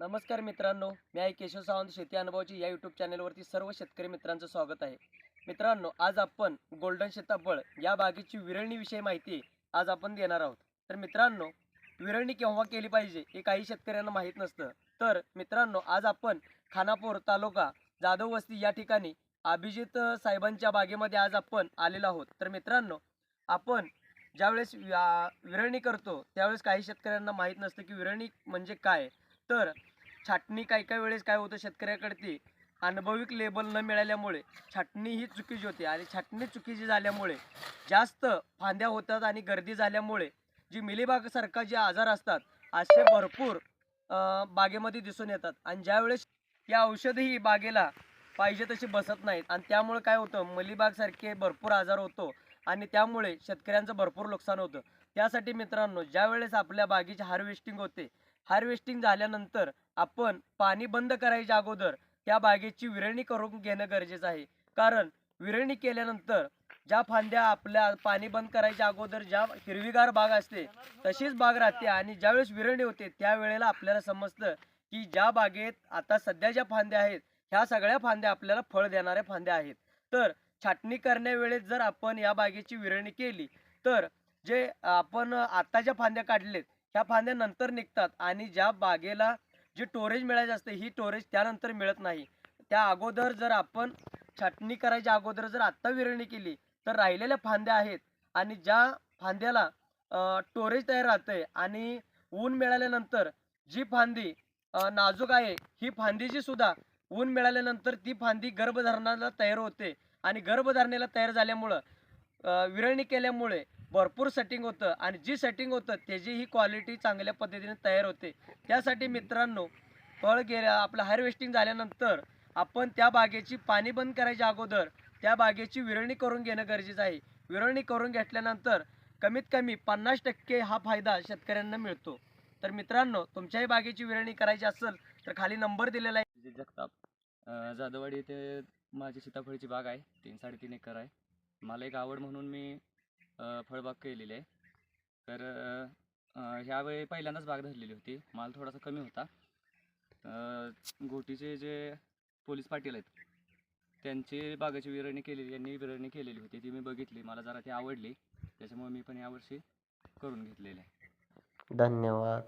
नमस्कार मित्रांनो मी आहे केशव सावंत शेती अनुभवाची या यूट्यूब चॅनलवरती सर्व शेतकरी मित्रांचं स्वागत आहे. मित्रांनो आज आपण गोल्डन शेताबळ या बागेची विरळणीविषयी माहिती आज आपण देणार आहोत. तर मित्रांनो विरळणी केव्हा केली पाहिजे हे काही शेतकऱ्यांना माहीत नसतं. तर मित्रांनो आज आपण खानापूर तालुका जाधव वस्ती या ठिकाणी अभिजित साहेबांच्या बागेमध्ये आज आपण आलेलो आहोत. तर मित्रांनो आपण ज्यावेळेस विरळणी करतो त्यावेळेस काही शेतकऱ्यांना माहीत नसतं की विरळणी म्हणजे काय. तर छाटणी काही काही वेळेस काय होतं शेतकऱ्याकडती अनुभविक लेबल न मिळाल्यामुळे छाटणी ही चुकीची होते आणि छाटणी चुकीची झाल्यामुळे जास्त फांद्या होतात आणि गर्दी झाल्यामुळे जी मिलीबागसारखा जे आजार असतात असे भरपूर बागेमध्ये दिसून येतात. आणि ज्यावेळेस या औषधही बागेला पाहिजे तशी बसत नाहीत आणि त्यामुळे काय होतं मलीबागसारखे भरपूर आजार होतो आणि त्यामुळे शेतकऱ्यांचं भरपूर नुकसान होतं. त्यासाठी मित्रांनो ज्यावेळेस आपल्या बागेची हार्वेस्टिंग होते हार्वेस्टिंग झाल्यानंतर आपण पाणी बंद करायच्या अगोदर त्या बागेची विरळणी करून घेणं गरजेचं आहे. कारण विरळणी केल्यानंतर ज्या फांद्या आपल्या पाणी बंद करायच्या अगोदर ज्या हिरवीगार बाग असते तशीच बाग राहते आणि ज्यावेळेस विरळणी होते त्यावेळेला आपल्याला समजतं की ज्या बागेत आता सध्या ज्या फांद्या आहेत ह्या सगळ्या फांद्या आपल्याला फळ देणाऱ्या फांद्या आहेत. तर छाटणी करण्यावेळेस जर आपण या बागेची विरळणी केली तर जे आपण आता ज्या फांद्या काढलेत ह्या फांद्या नंतर निघतात आणि ज्या बागेला जी टोरेज मिळायची असते ही टोरेज त्यानंतर मिळत नाही. त्या अगोदर जर आपण छाटणी करायच्या अगोदर जर आत्ता विरळणी केली तर राहिलेल्या फांद्या आहेत आणि ज्या फांद्याला टोरेज तयार राहते आणि ऊन मिळाल्यानंतर जी फांदी नाजूक आहे ही फांदीची सुद्धा ऊन मिळाल्यानंतर ती फांदी गर्भधारणाला तयार होते. आणि गर्भधारणेला तयार झाल्यामुळं विरळणी केल्यामुळे भरपूर सेटिंग होतं आणि जी सेटिंग होतं त्याची ही क्वालिटी चांगल्या पद्धतीने तयार होते. त्यासाठी मित्रांनो फळ गेल्या आपलं हार्वेस्टिंग झाल्यानंतर आपण त्या बागेची पाणी बंद करायच्या अगोदर त्या बागेची विरळणी करून घेणं गरजेचं आहे. विरळणी करून घेतल्यानंतर कमीत कमी पन्नास टक्के हा फायदा शेतकऱ्यांना मिळतो. तर मित्रांनो तुमच्याही बागेची विरळणी करायची असेल तर खाली नंबर दिलेला आहे. जगताप. अ, जाधववाडी येथे माझी सीताफळीची बाग आहे तीन साडेतीन एकर आहे. मला एक आवड म्हणून मी फळबाग केलेली आहे. तर ह्यावेळी पहिल्यांदाच बाग धरलेली होती. माल थोडासा कमी होता. गोटीचे जे पोलीस पाटील आहेत त्यांची बागाची विरळणी केलेली यांनी विरळणी केलेली होती. ती मी बघितली. मला जरा ती आवडली. त्याच्यामुळे मी पण यावर्षी करून घेतलेली आहे. धन्यवाद.